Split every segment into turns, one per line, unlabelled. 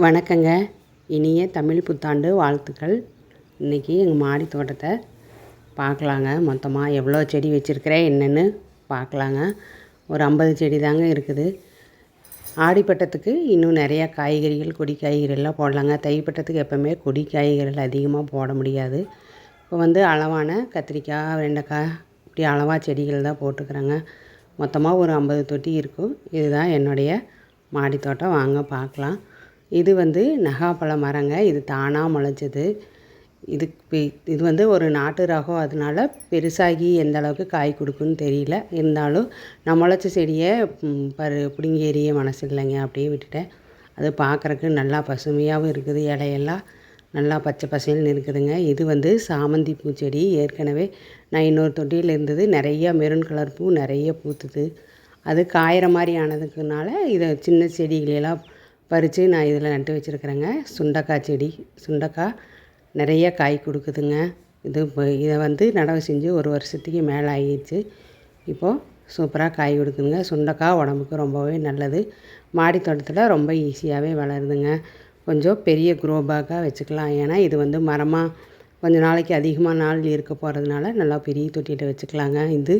வணக்கங்க. இனிய தமிழ் புத்தாண்டு வாழ்த்துக்கள். இன்றைக்கி எங்கள் மாடி தோட்டத்தை பார்க்கலாங்க. மொத்தமாக எவ்வளோ செடி வச்சுருக்கிறேன் என்னென்னு பார்க்கலாங்க. ஒரு ஐம்பது செடி தாங்க இருக்குது. ஆடிப்பட்டத்துக்கு இன்னும் நிறையா காய்கறிகள் கொடி காய்கறிகள்லாம் போடலாங்க. தைப்பட்டத்துக்கு எப்போவுமே கொடி காய்கறிகள் அதிகமாக போட முடியாது. இப்போ வந்து அளவான கத்திரிக்காய் வெண்டைக்காய் இப்படி அளவாக செடிகள் தான் போட்டுக்கிறேங்க மொத்தமாக ஒரு ஐம்பது தொட்டி இருக்கும். இதுதான் என்னுடைய மாடி தோட்டம். வாங்க பார்க்கலாம். இது வந்து நகாப்பழ மரங்க. இது தானாக முளைச்சது. இது இது வந்து ஒரு நாட்டு ரகம். அதனால பெருசாகி எந்த அளவுக்கு காய் கொடுக்குன்னு தெரியல. இருந்தாலும் நான் முளைச்ச செடியை பரு பிடுங்கி எறிய மனசு இல்லைங்க. அப்படியே விட்டுட்டேன். அது பார்க்குறக்கு நல்லா பசுமையாகவும் இருக்குது. இலையெல்லாம் நல்லா பச்சை பசேல்னு இருக்குதுங்க. இது வந்து சாமந்தி பூச்செடி. ஏற்கனவே நான் இன்னொரு தொட்டியில் இருந்தது. நிறையா மெரூன் கலர் பூ நிறைய பூத்துது. அது காயிற மாதிரி ஆனதுக்குனால இதை சின்ன செடிகளெல்லாம் பறித்து நான் இதில் நட்டு வச்சுருக்குறேங்க. சுண்டக்காய் செடி சுண்டக்காய் நிறைய காய் கொடுக்குதுங்க. இது இப்போ இதை வந்து நடவு செஞ்சு ஒரு வருஷத்துக்கு மேலே ஆகிடுச்சு இப்போது சூப்பராக காய் கொடுக்குதுங்க. சுண்டக்காய் உடம்புக்கு ரொம்பவே நல்லது. மாடி தோட்டத்தில் ரொம்ப ஈஸியாகவே வளருதுங்க. கொஞ்சம் பெரிய க்ரோ பேக்காக வச்சுக்கலாம். ஏன்னா இது வந்து மரமாக கொஞ்சம் நாளைக்கு அதிகமாக நாள் இருக்க போகிறதுனால நல்லா பெரிய தொட்டியில் வச்சுக்கலாங்க. இது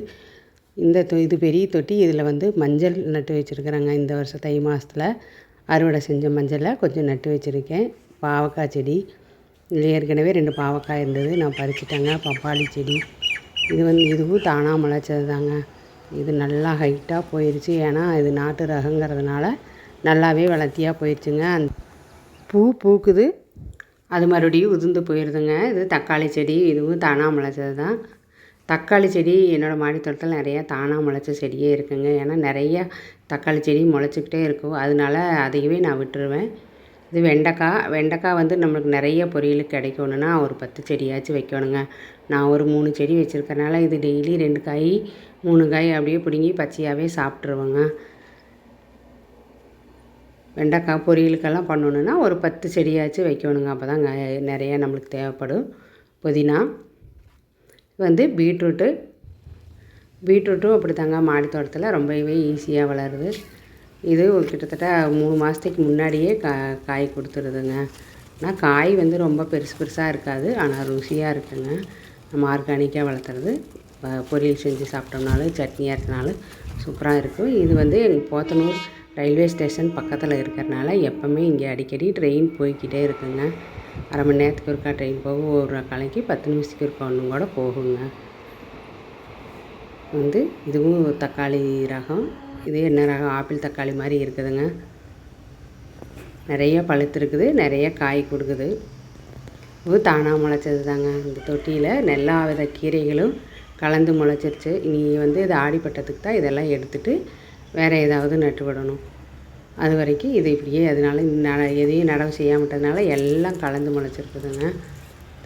இந்த இது பெரிய தொட்டி இதில் வந்து மஞ்சள் நட்டு வச்சுருக்குறேங்க. இந்த வருஷம் தை மாதத்தில் அறுவடை செஞ்ச மஞ்சளை கொஞ்சம் நட்டு வச்சுருக்கேன். பாவக்காய் செடி. இதில் ஏற்கனவே ரெண்டு பாவக்காய் இருந்தது. நான் பறிச்சிட்டேங்க. பப்பாளி செடி. இது வந்து இதுவும் தானாக முளைச்சது தாங்க. இது நல்லா ஹைட்டாக போயிடுச்சு ஏன்னா இது நாட்டு ரகங்கிறதுனால நல்லாவே வளர்த்தியாக போயிடுச்சுங்க அந்த பூ பூக்குது. அது மறுபடியும் உதிர்ந்து போயிடுதுங்க இது தக்காளி செடி. இதுவும் தானாக முளைச்சது தான். தக்காளி செடி என்னோடய மாடித்தோட்டத்தில் நிறையா தானாக முளைச்ச செடியே இருக்குதுங்க ஏன்னா நிறையா தக்காளி செடி முளைச்சிக்கிட்டே இருக்கும். அதனால அதையவே நான் விட்டுருவேன். இது வெண்டைக்காய். வெண்டைக்காய் வந்து நம்மளுக்கு நிறைய பொரியலுக்கு கிடைக்கணுன்னா ஒரு பத்து செடியாச்சும் வைக்கணுங்க. நான் ஒரு மூணு செடி வச்சுருக்கறனால இது டெய்லி ரெண்டு காய் மூணு காய் அப்படியே பிடுங்கி பச்சையாகவே சாப்பிட்ருவேங்க வெண்டைக்காய் பொரியலுக்கெல்லாம் பண்ணணுன்னா ஒரு பத்து செடியாச்சும் வைக்கணுங்க. அப்போ தான் நிறையா நம்மளுக்கு தேவைப்படும். புதினா வந்து பீட்ரூட்டு. பீட்ரூட்டும் அப்படி தாங்க மாடி தோட்டத்தில் ரொம்பவே ஈஸியாக வளருது. இது கிட்டத்தட்ட மூணு மாதத்துக்கு முன்னாடியே கா காய் கொடுத்துருதுங்க. ஆனால் காய் வந்து ரொம்ப பெருசு பெருசாக இருக்காது. ஆனால் ருசியாக இருக்குங்க. நம்ம ஆர்கானிக்காக வளர்த்துறது. பொரியல் செஞ்சு சாப்பிட்டோம்னாலும் சட்னியாக இருக்கனாலும் சூப்பராக இருக்கும். இது வந்து எங்கள் போத்தனூர் ரயில்வே ஸ்டேஷன் பக்கத்தில் இருக்கிறனால எப்போவுமே இங்கே அடிக்கடி ட்ரெயின் போய்கிட்டே இருக்குங்க. அரை மணி நேரத்துக்கு ஒருக்கா ட்ரெயின் போகும். ஒரு கலைக்கு பத்து நிமிஷத்துக்கு ஒருக்கா ஒன்றும் கூட போகுங்க. வந்து இதுவும் தக்காளி ரகம். இது என்ன ரகம்? ஆப்பிள் தக்காளி மாதிரி இருக்குதுங்க. நிறைய பழுத்துருக்குது நிறைய காய் கொடுக்குது. இது தானாக முளைச்சது தாங்க இந்த தொட்டியில் எல்லா வித கீரைகளும் கலந்து முளைச்சிருச்சு. இனி வந்து இது ஆடிப்பட்டத்துக்கு தான் இதெல்லாம் எடுத்துகிட்டு வேறு ஏதாவது நட்டு விடணும் அது வரைக்கும் இது இப்படியே அதனால ந எதையும் நடவு செய்யாமட்டதுனால எல்லாம் கலந்து முளைச்சிருக்குதுங்க.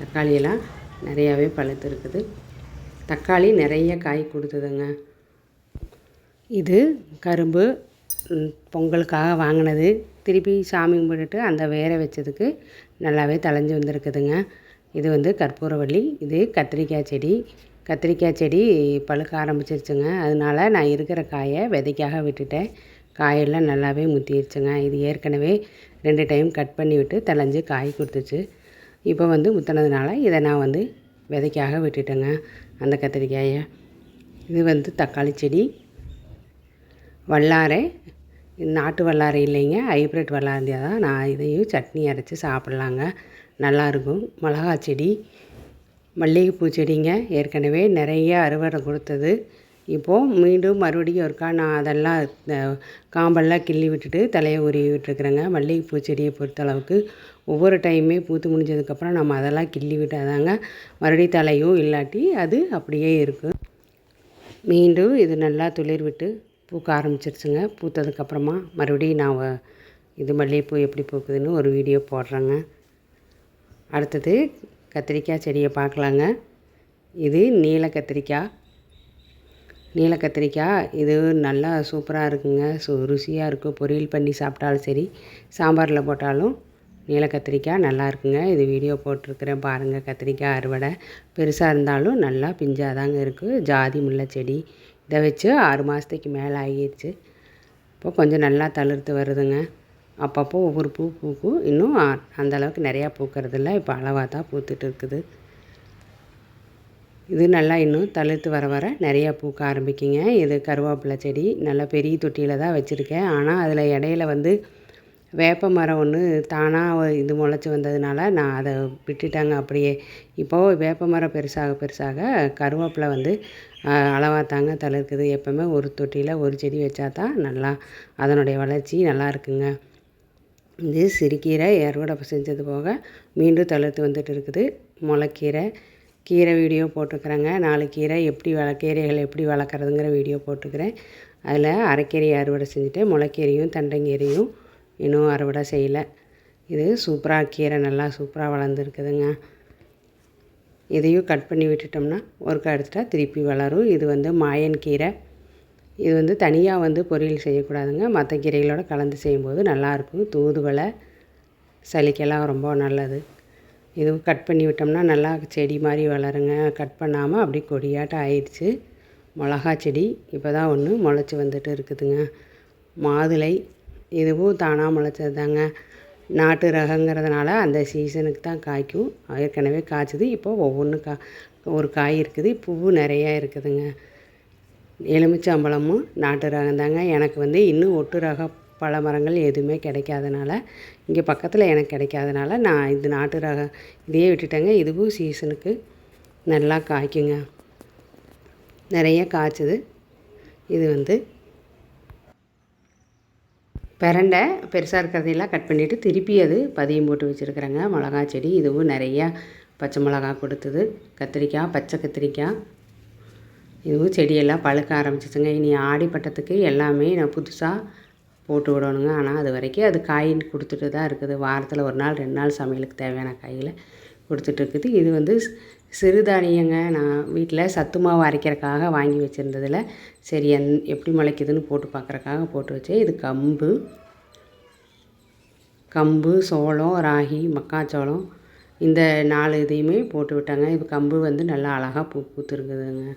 தக்காளியெல்லாம் நிறையாவே பழுத்து இருக்குது தக்காளி நிறைய காய் கொடுத்ததுங்க. இது கரும்பு பொங்கலுக்காக வாங்கினது. திருப்பி சாமி கும்பிட்டுட்டு அந்த வேற வச்சதுக்கு நல்லாவே தழைஞ்சி வந்திருக்குதுங்க. இது வந்து கற்பூரவள்ளி இது கத்திரிக்காய் செடி. கத்திரிக்காய் செடி பழுக்க ஆரம்பிச்சிருச்சுங்க. அதனால நான் இருக்கிற காயை விதைக்காக விட்டுட்டேன். காயெல்லாம் நல்லாவே முத்திடுச்சுங்க இது ஏற்கனவே ரெண்டு டைம் கட் பண்ணி விட்டு தழைஞ்சி காய் கொடுத்துச்சு. இப்போ வந்து முத்தினதுனால இதை நான் வந்து விதைக்காக விட்டுட்டேங்க அந்த கத்திரிக்காயை. இது வந்து தக்காளி செடி வல்லாரை நாட்டு வல்லாரை இல்லைங்க ஹைப்ரிட் வல்லாரையாக தான் நான் இதையும் சட்னி அரைச்சி சாப்பிட்லாங்க. நல்லாயிருக்கும் மிளகா செடி மல்லிகைப்பூ செடிங்க ஏற்கனவே நிறைய அறுவடை கொடுத்தது. இப்போது மீண்டும் மறுபடியும் ஒருக்கா நான் அதெல்லாம் காம்பெல்லாம் கிள்ளி விட்டுட்டு தலையை உருவி விட்டுருக்குறேங்க மல்லிகைப்பூ செடியை பொறுத்தளவுக்கு ஒவ்வொரு டைமே பூத்து முடிஞ்சதுக்கப்புறம் நம்ம அதெல்லாம் கிள்ளி விட்டாதாங்க. மறுபடியும் தலையும் இல்லாட்டி அது அப்படியே இருக்கும் மீண்டும் இது நல்லா துளிர் விட்டு பூக்க ஆரம்பிச்சிருச்சுங்க. பூத்ததுக்கப்புறமா மறுபடியும் நான் இது மல்லிகைப்பூ எப்படி பூக்குதுன்னு ஒரு வீடியோ போடுறேங்க. அடுத்தது கத்திரிக்காய் செடியை பார்க்கலாங்க. இது நீல கத்திரிக்காய். நீல கத்திரிக்காய் இது நல்லா சூப்பராக இருக்குங்க. சு ருசியாக இருக்கும் பொரியல் பண்ணி சாப்பிட்டாலும் சரி சாம்பாரில் போட்டாலும் நீல கத்திரிக்காய் நல்லா இருக்குங்க. இது வீடியோ போட்டிருக்கிறேன் பாருங்கள் கத்திரிக்காய் அறுவடை பெருசாக இருந்தாலும் நல்லா பிஞ்சாக தாங்க இருக்குது ஜாதி முல்லை செடி இதை வச்சு ஆறு மாதத்துக்கு மேலே ஆகிடுச்சு இப்போ கொஞ்சம் நல்லா தளிர்த்து வருதுங்க. அப்பப்போ ஒவ்வொரு பூ பூக்கும். இன்னும் அந்தளவுக்கு நிறையா பூக்கிறதில்ல. இப்போ அளவாக தான் பூத்துட்டு இருக்குது. இது நல்லா இன்னும் தளிர்த்து வர வர நிறையா பூக்க ஆரம்பிக்குங்க. இது கருவேப்பிலை செடி நல்லா பெரிய தொட்டியில் தான் வச்சுருக்கேன். ஆனால் அதில் இடையில வந்து வேப்ப மரம் ஒன்று தானாக இது முளைச்சி வந்ததுனால நான் அதை விட்டுட்டாங்க அப்படியே. இப்போது வேப்ப மரம் பெருசாக பெருசாக கருவேப்பிலை வந்து அளவாக தாங்க தளிர்க்குது. எப்போவுமே ஒரு தொட்டியில் ஒரு செடி வச்சா தான் நல்லா அதனுடைய வளர்ச்சி நல்லா இருக்குங்க. இது சிறுகீரை அறுவடை செஞ்சது போக மீண்டும் தளிர்த்து வந்துட்டு இருக்குது. முளைக்கீரை கீரை வீடியோ போட்டிருக்குறேங்க நாலு கீரை எப்படி வள கீரைகள் எப்படி வளர்க்குறதுங்கிற வீடியோ போட்டிருக்கிறேன் அதில் அரைக்கீரையை அறுவடை செஞ்சுட்டு முளைக்கீரையும் தண்டங்கீரையும் இன்னும் அறுவடை செய்யலை. இது சூப்பராக கீரை நல்லா சூப்பராக வளர்ந்துருக்குதுங்க. இதையும் கட் பண்ணி விட்டுட்டோம்னா ஒருக்கா எடுத்துட்டா திருப்பி வளரும். இது வந்து மாயன் கீரை. இது வந்து தனியாக வந்து பொரியல் செய்யக்கூடாதுங்க. மற்ற கீரைகளோடு கலந்து செய்யும்போது நல்லாயிருக்கும் தூதுவளை சளிக்கெல்லாம் ரொம்ப நல்லது. இதுவும் கட் பண்ணி விட்டோம்னா நல்லா செடி மாதிரி வளருங்க. கட் பண்ணாமல் அப்படி கொடியாட்டம் ஆயிடுச்சு. மிளகா செடி இப்போ தான் ஒன்று முளைச்சி வந்துட்டு இருக்குதுங்க. மாதுளை இதுவும் தானாக முளைச்சது தாங்க நாட்டு ரகங்கிறதுனால அந்த சீசனுக்கு தான் காய்க்கும். ஏற்கனவே காய்ச்சது. இப்போது ஒவ்வொன்றும் கா ஒரு காய் இருக்குது. பூவு நிறையா இருக்குதுங்க. எலுமிச்சம்பழமும் நாட்டு ரகம் தாங்க எனக்கு வந்து இன்னும் ஒட்டு ரகம் பழ மரங்கள் எதுவுமே கிடைக்காதனால இங்கே பக்கத்தில் எனக்கு கிடைக்காதனால நான் இது நாட்டு ரகம் இதையே விட்டுட்டேங்க. இதுவும் சீசனுக்கு நல்லா காய்க்குங்க. நிறைய காய்ச்சது. இது வந்து பிரண்டை பெருசாக இருக்கிறதையெல்லாம் கட் பண்ணிவிட்டு திருப்பி அது பதியம் போட்டு வச்சுருக்குறேங்க. மிளகா செடி இதுவும் நிறையா பச்சை மிளகா கொடுத்தது. கத்திரிக்காய் பச்சை கத்திரிக்காய். இதுவும் செடியெல்லாம் பழுக்க ஆரம்பிச்சிச்சுங்க. இனி ஆடி பட்டத்துக்கு எல்லாமே நான் புதுசாக போட்டு விடணுங்க. ஆனால் அது வரைக்கும் அது காய் கொடுத்துட்டு தான் இருக்குது. வாரத்தில் ஒரு நாள் ரெண்டு நாள் சமையலுக்கு தேவையான காயில் கொடுத்துட்ருக்குது இது வந்து சிறுதானியங்க. நான் வீட்டில் சத்து மாவு அரைக்கிறக்காக வாங்கி வச்சுருந்ததில். சரி என் எப்படி முளைக்குதுன்னு போட்டு பார்க்குறக்காக போட்டு வச்சேன். இது கம்பு. கம்பு சோளம் ராகி மக்காச்சோளம். இந்த நாலு இதையுமே போட்டு விட்டாங்க. இது கம்பு வந்து நல்லா அழகாக பூ பூத்துருக்குதுங்க.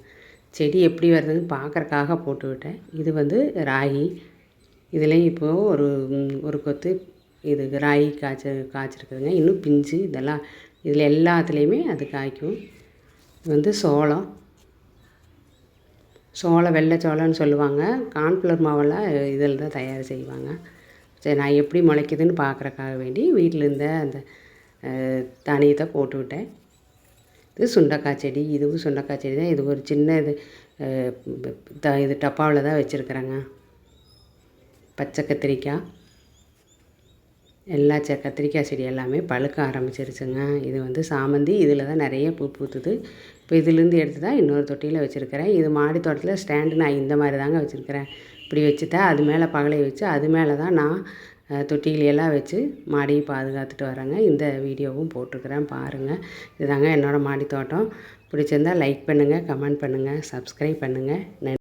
செடி எப்படி வருதுன்னு பார்க்குறக்காக போட்டு விட்டேன். இது வந்து ராகி. இதுலேயும் இப்போது ஒரு ஒரு கொத்து இது ராகி காய்ச்ச காய்ச்சிருக்குதுங்க. இன்னும் பிஞ்சு இதெல்லாம் இதில் எல்லாத்துலேயுமே அது காய்க்கும். இது வந்து சோளம். சோளம் வெள்ளை சோளம்னு சொல்லுவாங்க. கான்ஃப்ளவர் மாவெல்லாம் இதில் தான் தயார் செய்வாங்க. சரி நான் எப்படி முளைக்குதுன்னு பார்க்குறக்காக வேண்டி வீட்டில் இருந்த அந்த தனியத்தை போட்டு விட்டேன் இது சுண்டக்காய் செடி. இதுவும் சுண்டக்காய் செடி தான். இது ஒரு சின்ன இது த இது டப்பாவில் தான் வச்சுருக்குறேங்க. பச்சை கத்திரிக்காய் எல்லா செ கத்திரிக்காய் செடி எல்லாமே பழுக்க ஆரம்பிச்சிருச்சுங்க. இது வந்து சாமந்தி இதில் தான் நிறைய பூ பூத்துது. இப்போ இதுலேருந்து எடுத்து தான் இன்னொரு தொட்டியில் வச்சுருக்கிறேன். இது மாடி தோட்டத்தில் ஸ்டாண்டு நான் இந்த மாதிரி தாங்க வச்சுருக்கிறேன். இப்படி வச்சுட்டா அது மேலே பகலை வச்சு அது மேலே தான் நான் தொட்டிகளெல்லாம் வச்சு மாடியை பாதுகாத்துட்டு வரேங்க. இந்த வீடியோவும் போட்டிருக்கிறேன் பாருங்கள் இதுதாங்க என்னோடய மாடி தோட்டம். பிடிச்சிருந்தால் லைக் பண்ணுங்கள் கமெண்ட் பண்ணுங்கள் சப்ஸ்கிரைப் பண்ணுங்கள்